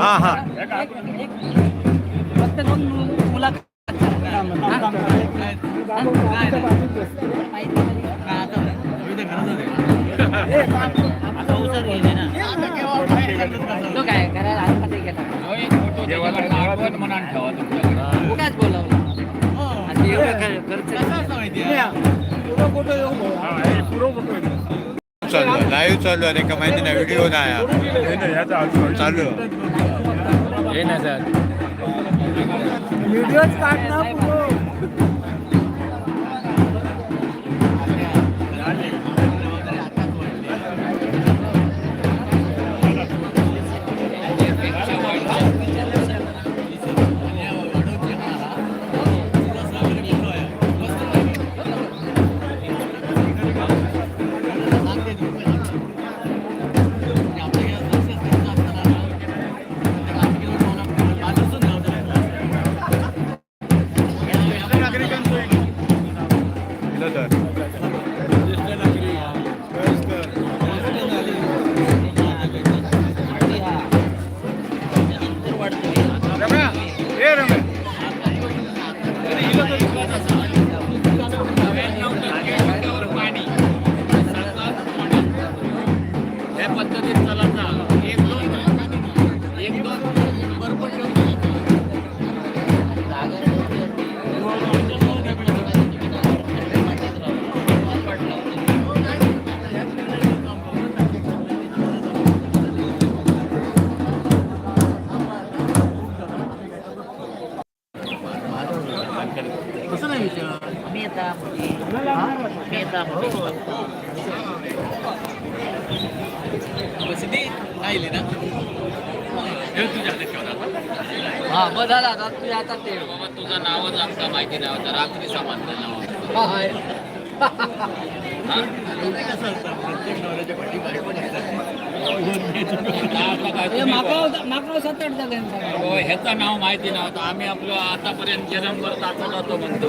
हा हा. फक्त दोन मुलाखत तो काय करायला कुठेच बोलवलं आणि एवढं काय खर्च चालू आहे लाईव्ह चालू आहे का माहिती नाही व्हिडिओ नाही आहे. चालू आहे. व्हिडिओच काढणार दिलं हा बरं झालं आता. तुझ्या हातात ते. तुझं नावच आमचा माहिती नाही होतं. रात्री समजलं नाव हाय. हे हो, ह्याचं नाव माहिती नव्हतं आम्ही आपलं आतापर्यंत जन्मभर दाखवत होतो म्हणतो.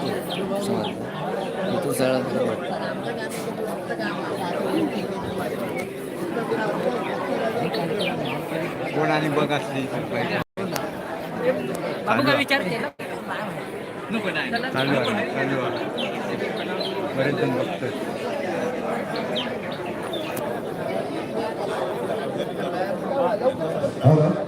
इथे उभं राहू. समज इथून सगळं बरोबर कोण आणि बघ असली बाबू काय विचार केला नको नाही चालू आहे चालू आहे बरेच जण बघतोय बाकी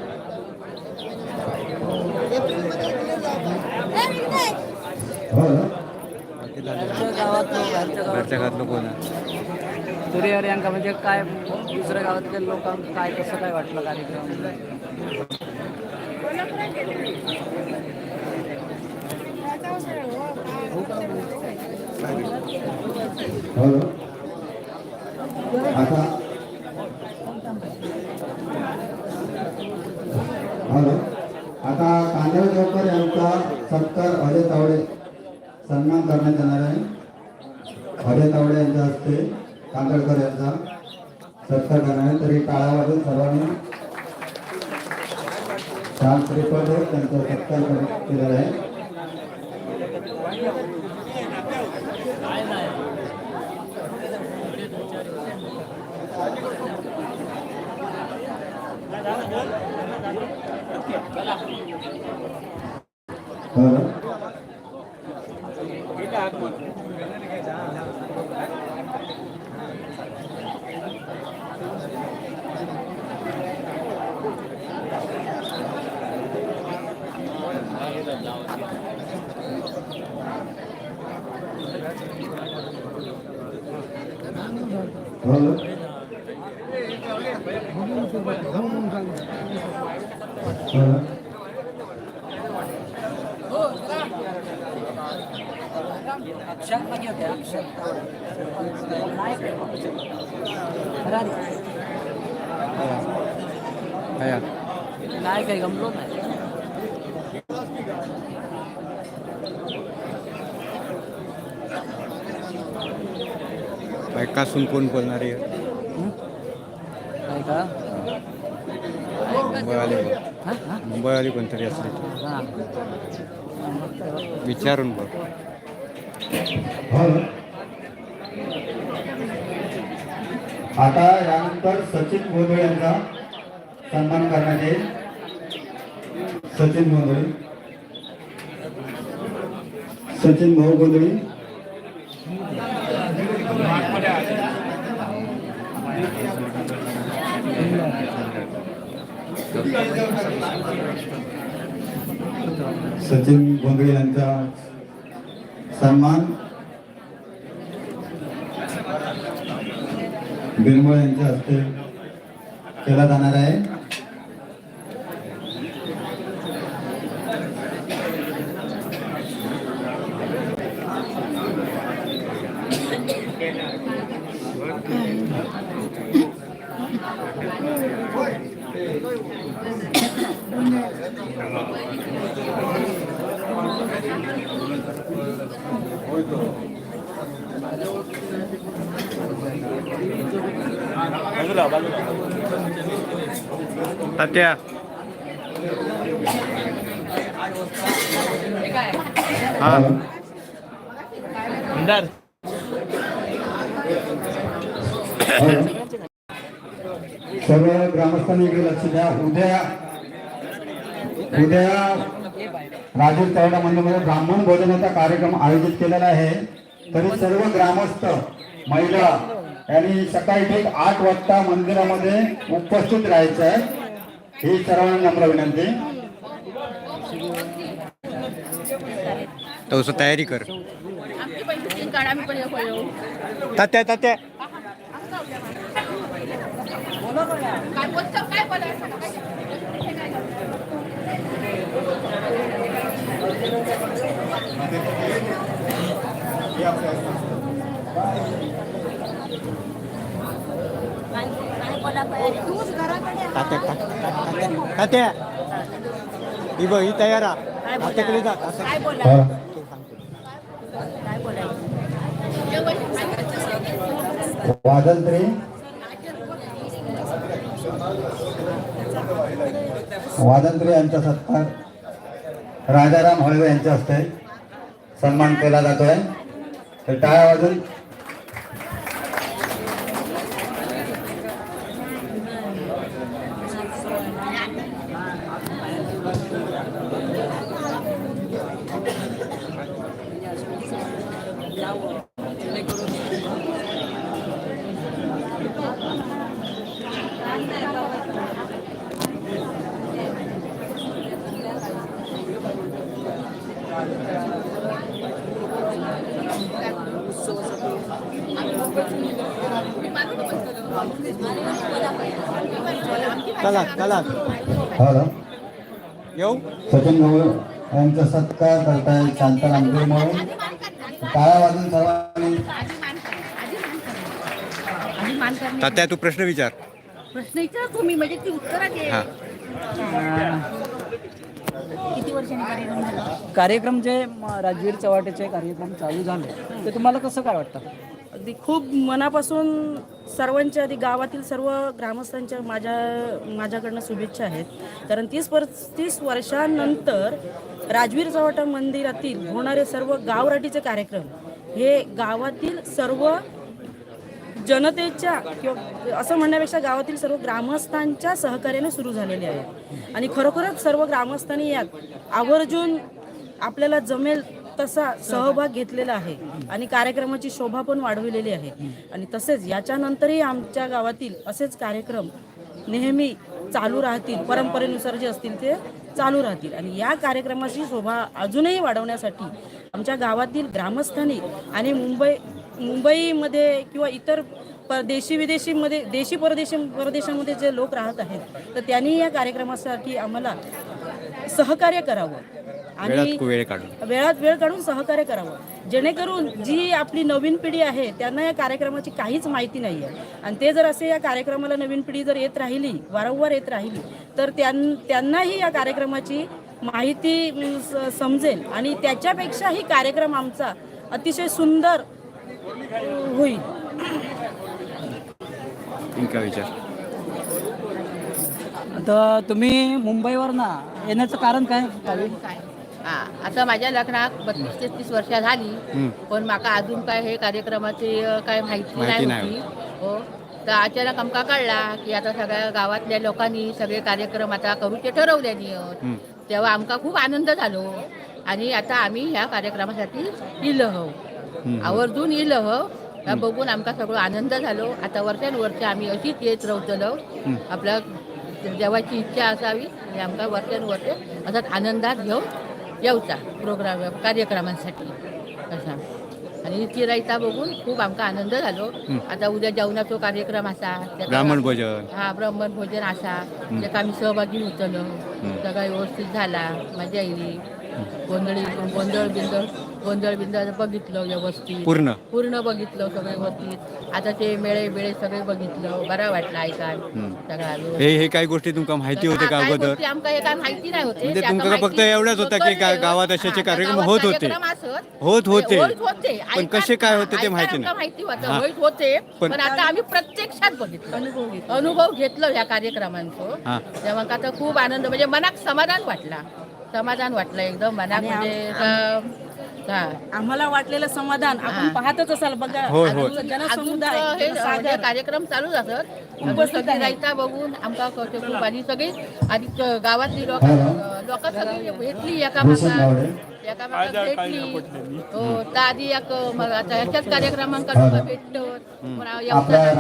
घरच्या घातलं कोण? सूर्य यांका म्हणजे काय दुसऱ्या गावातल्या लोकांना काय कसं काय वाटलं कार्यक्रम आता हॅलो आता कांदळ देवकर यांचा सत्कार अजय तावडे सन्मान करण्यात येणार आहे. अजय तावडे यांच्या हस्ते कांदळकर यांचा सत्कार करणार आहे. तरी काळा वाजून सर्वांनी छान श्रीपद त्यांचा सत्कार केलेला आहे. हॅलो नाही होते काही गमलो नाही बायकासून कोण बोलणार? आहे काय का मुंबईवाले हां हां? मुंबईवाली कोणतरी असले. विचारून बघ. आता यानंतर सचिन गोंधळे यांचा सन्मान करण्यात येईल. सचिन गोंधळे. सचिन भाऊ गोंधळे. सचिन गोंधळे यांचा सन्मान. बिरमळ यांच्या हस्ते केला जाणार आहे. तात्या. हा. सर्व ग्रामस्थांनी इकडे लक्ष द्या. उद्या उद्या राजीव तळडा मंदिरमध्ये ब्राह्मण भोजनाचा कार्यक्रम आयोजित केलेला आहे. तरी सर्व ग्रामस्थ महिला यांनी सकाळी ठीक आठ वाजता मंदिरामध्ये उपस्थित राहायचं आहे ही सर्वांना नम्र विनंती. तसं तयारी कर. तात्या तात्या काय बोलायचं काय काय तात्या तात्या ही बघ ही तयार जा? वादंत्री वादंत्री यांचा सत्कार राजाराम हळवे यांच्या हस्ते सन्मान केला जातोय. तर टाळ्या वाजून चला चला हॅलो येऊ सचिन भाऊ यांचा सत्कार करताय शांताराम म्हणून टाळ्या वाजून सर्वांनी. तात्या तू प्रश्न विचार. प्रश्न विचारा तुम्ही म्हणजे ती उत्तरा हा. किती वर्षांनी कार्यक्रम झाला? कार्यक्रम जे म, राजवीर चव्हाटेचे कार्यक्रम चालू झाले ते तुम्हाला कसं काय वाटतं? अगदी खूप मनापासून सर्वांच्या आधी गावातील सर्व ग्रामस्थांच्या माझ्या माझ्याकडनं शुभेच्छा आहेत. कारण तीस पर तीस वर्षांनंतर राजवीर चव्हाटा मंदिरातील होणारे सर्व गावराटीचे कार्यक्रम हे गावातील सर्व जनतेच्या किंवा असं म्हणण्यापेक्षा गावातील सर्व ग्रामस्थांच्या सहकार्याने सुरू झालेले आहे. आणि खरोखरच सर्व ग्रामस्थांनी यात आवर्जून आपल्याला जमेल तसा सहभाग घेतलेला आहे. आणि कार्यक्रमाची शोभा पण वाढविलेली आहे. आणि तसेच याच्यानंतरही आमच्या गावातील असेच कार्यक्रम नेहमी चालू राहतील. परंपरेनुसार जे असतील ते चालू राहतील. आणि या कार्यक्रमाची शोभा अजूनही वाढवण्यासाठी आमच्या गावातील ग्रामस्थांनी आणि मुंबई मुंबईमध्ये किंवा इतर परदेशी देशी विदेशीमध्ये देशी परदेशी परदेशामध्ये जे लोक राहत आहेत तर त्यांनी या कार्यक्रमासाठी आम्हाला सहकार्य करावं. वेळात वेळ काढून. वेळात वेळ काढून सहकार्य करावं. जेणेकरून जी आपली नवीन पिढी आहे त्यांना या कार्यक्रमाची काहीच माहिती नाही आहे आणि ते जर असे या कार्यक्रमाला नवीन पिढी जर येत राहिली वारंवार येत राहिली तर त्यां त्यांनाही या कार्यक्रमाची माहिती स- समजेल. आणि त्याच्यापेक्षाही कार्यक्रम आमचा अतिशय सुंदर अं, होईल. तुमचा विचार. आता तुम्ही मुंबईवर ना येण्याचं कारण काय? काय? हा आता माझ्या लग्नात बत्तीस तेहतीस वर्ष झाली पण माका अजून काय हे कार्यक्रमाची अ, काय माहिती माहिती नाही नाही. होती. हो. तर अचानक आमका कळला की आता सगळ्या गावातल्या लोकांनी सगळे कार्यक्रम आता करूचे ठरवल्यानी आहेत. तेव्हा आमका खूप आनंद झालो. आणि आता आम्ही ह्या कार्यक्रमासाठी इल हो. आवर्जून इल हो. ह्या बघून आमका सगळं आनंद झालो. आता वर्षानुवर्ष आम्ही अशीच येत राहतलो आपल्या देवाची इच्छा असावी. आणि आमका वर्षानुवर्ष असाच आनंदात घेऊन येऊचा प्रोग्राम कार्यक्रमांसाठी. असा. आणि इतकी रायता बघून खूप आमका आनंद झालो. आता उद्या जेवणाचो कार्यक्रम असा त्याचा- ब्राह्मण भोजन. हा ब्राह्मण भोजन असा. त्यात आम्ही सहभागी होतलो. सगळं व्यवस्थित झाला. मजा येईल गोंधळी गोंधळ बिंदळ गोंधळ बिंदळ बघितलं व्यवस्थित. पूर्ण? पूर्ण बघितलं सगळं व्यवस्थित. आता ते मेळे बिळे सगळे बघितलं. बरं वाटलं ऐकान सगळा. हे हे काही गोष्टी तुमका माहिती होते का अगोदर? आमका हे काय माहिती नाही होते. म्हणजे तुमका फक्त माहिती- एवढंच होतं की गा- गावात अशाचे कार्यक्रम होत असत. होत होते. होत होते. पण कसे काय होते ते माहिती आमका नाही. माहिती होतं. हा. होत होते. पण- पण आता आम्ही प्रत्यक्षात बघितलं. अनुभव घेतलं. ह्या कार्यक्रमांचं. हा. तेव्हा का आता खूप आनंद म्हणजे मनात समाधान वाटला. समाधान वाटलं एकदम मनात म्हणजे हा. आम्हाला वाटलेलं समाधान. आपण. पाहतच असाल बघा होय, होय. आमचं जनसमुदाय अजून हे जनसागर. म्हणजे कार्यक्रम चालूच असत रायता बघून आमका कळते खूप आणि सगळी. आणि क- गावातली लोक लोक सगळी भेटली एका भूषण मागा गावडे. एका मागा भेटली. हो तर आधी एक मग आता ह्याच्याच कार्यक्रमांका लोक भेटतो आपल्या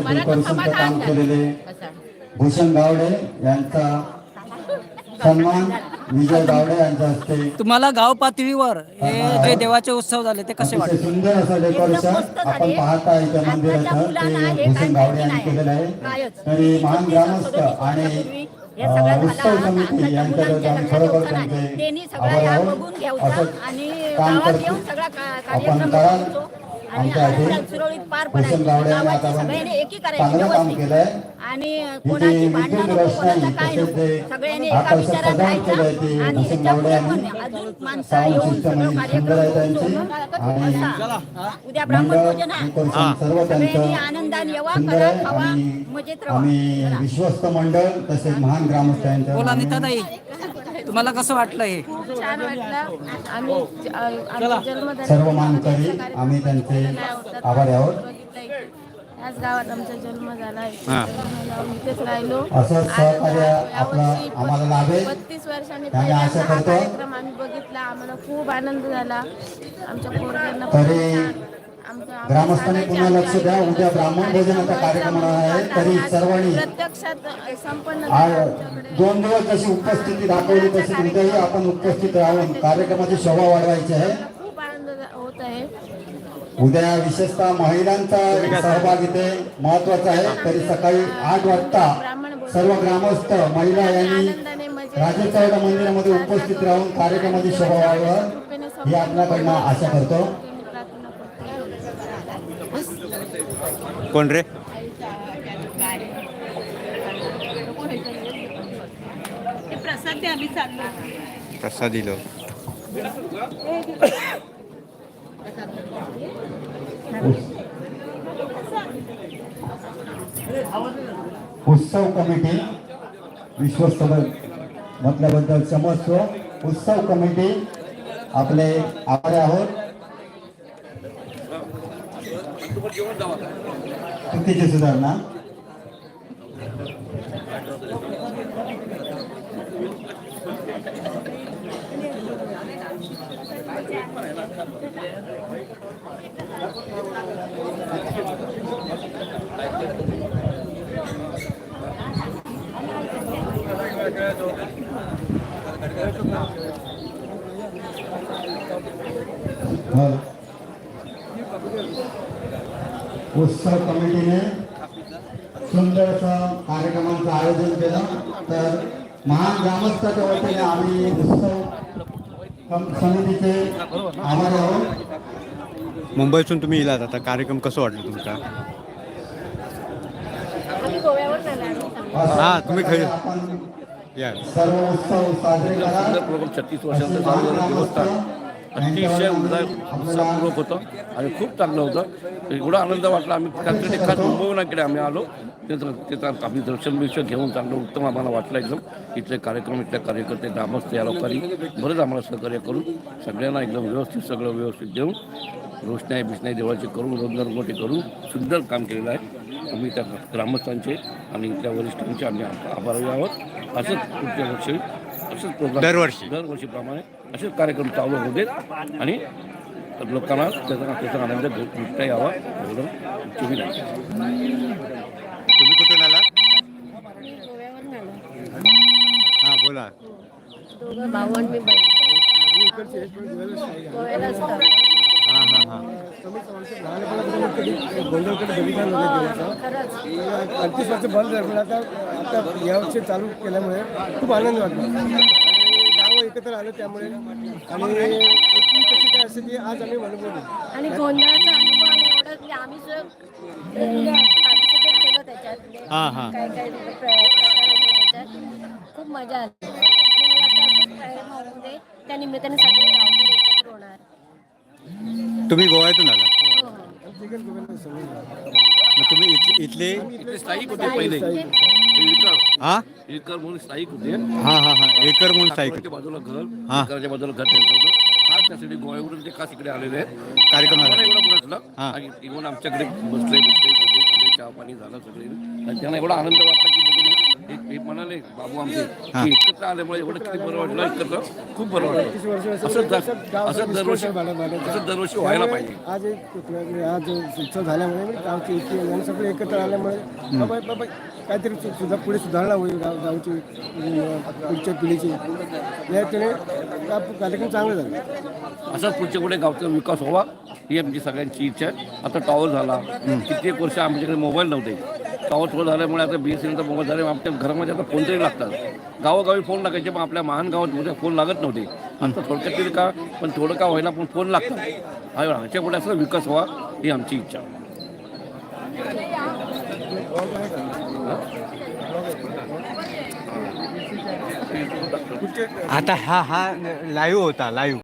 मनाचं समाधान काम झालं. केलेले असं. भूषण गावडे यांचा सन्मान विजय गावडे यांच्या हस्ते तुम्हाला गाव पातळीवर हे जे देवाचे उत्सव झाले ते कसे वाटले? सुंदर असं डेकोरेशन आपण पाहताय त्या मंदिराचं ते भूषण गावडे यांनी केलेलं आहे. आणि महान ग्रामस्थ आणि उत्सव समिती यांच्याकडे आम्ही खरोखर त्यांचे आभार आहोत. असं काम करतो. आपण कराल गावडे यांनी आता चांगलं काम केलंय. आणि कोणाची भांडणं काय नको. सगळ्यांनी एका विचारात राहायचं आणि अजून माणसं येऊन सगळं ही कार्यक्रम उद्या ब्राह्मण सगळ्यांनी आनंदाने येवा करा खावा मजेत राहा. विश्वस्त मंडळ तसेच महान ग्रामस्थ तुम्हाला कसं वाटलं हे? छान वाटलं. आम्ही आमचा जन्म सर्व मानकरी आम्ही त्यांचे आभारी आहोत. याच गावात आमचा जन्म झाला. हा. इथेच राहिलो. असं सहकार्य आपलं आम्हाला लाभेल. बत्तीस वर्षांनी आम्ही आशा पहिल्यांदा हा करतो. कार्यक्रम आम्ही बघितला. आम्हाला खूप आनंद झाला. आमच्या पोरग्यांना पण तरी छान. ग्रामस्थांनी पुन्हा लक्ष द्या. उद्या ब्राह्मण भोजनाचा कार्यक्रम होणार आहे. तरी सर्वांनी. दोन दिवस जशी उपस्थिती दाखवली तशी उद्याही आपण उपस्थित राहून कार्यक्रमाची शोभा वाढवायची आहे. खूप आनंद होत आहे. उद्या विशेषतः महिलांचा सहभाग इथे महत्त्वाचा आहे. तरी सकाळी आठ वाजता सर्व ग्रामस्थ महिला यांनी आनंदाने मजेत राजे चौदा मंदिरामध्ये उपस्थित राहून कार्यक्रमाची शोभा वाढवा. ही आपल्याकडनं आशा करतो प्रार्थना करतो कोण रे? प्रसाद दिलो. उत्सव कमिटी विश्वस्त म्हटल्याबद्दल क्षमस्व उत्सव कमिटी आपले आभारी आहोत. चुकीची सुधारणा उत्सव कमिटीने सुंदर असं कार्यक्रमाचं आयोजन केलं. तर महान ग्रामस्थाच्या वतीने आम्ही उत्सव समितीचे आभारी आहोत. मुंबईतून तुम्ही इलात आता. कार्यक्रम कसं वाटलं तुमचा? हा तुम्ही खरी आपण या. सर्व उत्सव साजरे करा. छत्तीस वर्षांचं अतिशय उत्साह उत्साहपूर्वक होतं आणि खूप चांगलं होतं. एवढा आनंद वाटला. आम्ही त्यासाठी खास मुंबईहून आम्ही आलो. त्याचं त्याचं आम्ही दर्शन बिर्शन घेऊन चांगलं उत्तम आम्हाला वाटलं एकदम. इथले कार्यक्रम इथल्या कार्यकर्ते ग्रामस्थ या लोकांनी बरंच आम्हाला सहकार्य करून सगळ्यांना एकदम व्यवस्थित सगळं व्यवस्थित देऊन रोषणाई बिषणाई देवाची करून रंगरंगोटी करून सुंदर काम केलेलं आहे. आम्ही त्या ग्रामस्थांचे आणि इथल्या वरिष्ठांचे आम्ही आभारी आहोत. असंच पुढच्या वर्षी असंच प्रोग्राम. दरवर्षी. दरवर्षीप्रमाणे असेच कार्यक्रम चालू होऊ देत आणि लोकांना त्याचा त्याचा आनंद घेता यावा एवढं नाही. तुम्ही कुठून आला हा बोला. भाऊ आणि मी गोंधळकडे बघितला नव्हता अडतीस वर्ष बंद झालं आता आता यावर्षी चालू केल्यामुळे खूप आनंद वाटला गाव एकत्र आलं त्यामुळे आणि कशी काय असते ती आज आम्ही अनुभवली आणि गोंधळाचा अनुभव आम्ही खूप मजा आली त्या निमित्ताने सगळे गावकरी एकत्र होणार. तुम्ही गोव्यातून आला मग तुम्ही इथले इथले इथले स्थायिक होते पहिले. इळकर. हा? इळकर म्हणून स्थायिक होते. हा हा हा. एकर म्हणून सायकल ठाकरेच्या बाजूला घर हा. घराच्या बाजूला घर त्यांचं होतं. खास त्यासाठी गोव्यावरून ते खास इकडे आलेले आहेत. कार्यक्रमाला. आम्हाला एवढं पुरतलं हा. आणि इव्हन आमच्याकडे बसले बिसले सगळे चहा पाणी झालं सगळे आणि त्यांना एवढा आनंद वाटला की हे- म्हणाले बाबू आमचे की एकत्र आल्यामुळे एवढं किती बरं वाटलं? एकत्र खूप बरं वाटलं. असं दर- असं दरवर्षी असं दरवर्षी व्हायला पाहिजे. आज एक आज उत्सव झाल्यामुळे गावची एकी आणि सगळे एकत्र आल्यामुळे बाबा बाबा काहीतरी सु- सुद्धा पुढे सुधारणा होईल गाव गावची अं, पुढच्या पिढीची. या हा कार्यक्रम चांगला झाला. असाच पुढच्या पुढे गावचा विकास व्हावा ही आमची सगळ्यांची इच्छा आहे. आता टॉवर झाला. कित्येक वर्ष आमच्याकडे मोबाईल नव्हते. पाऊस झाल्यामुळे आता बी एस एनचा मोबाईल झाले आमच्या घरामध्ये आता फोन तरी लागतात. गावोगावी फोन लागायचे पण आपल्या महान गावात मोठे फोन लागत नव्हते. आता थोडक्यात तरी का पण थोडं का व्हायला पण फोन लागतात. ह्याच्या पुढे असं विकास व्हा ही आमची इच्छा. आता हा हा लाईव्ह होता लाईव्ह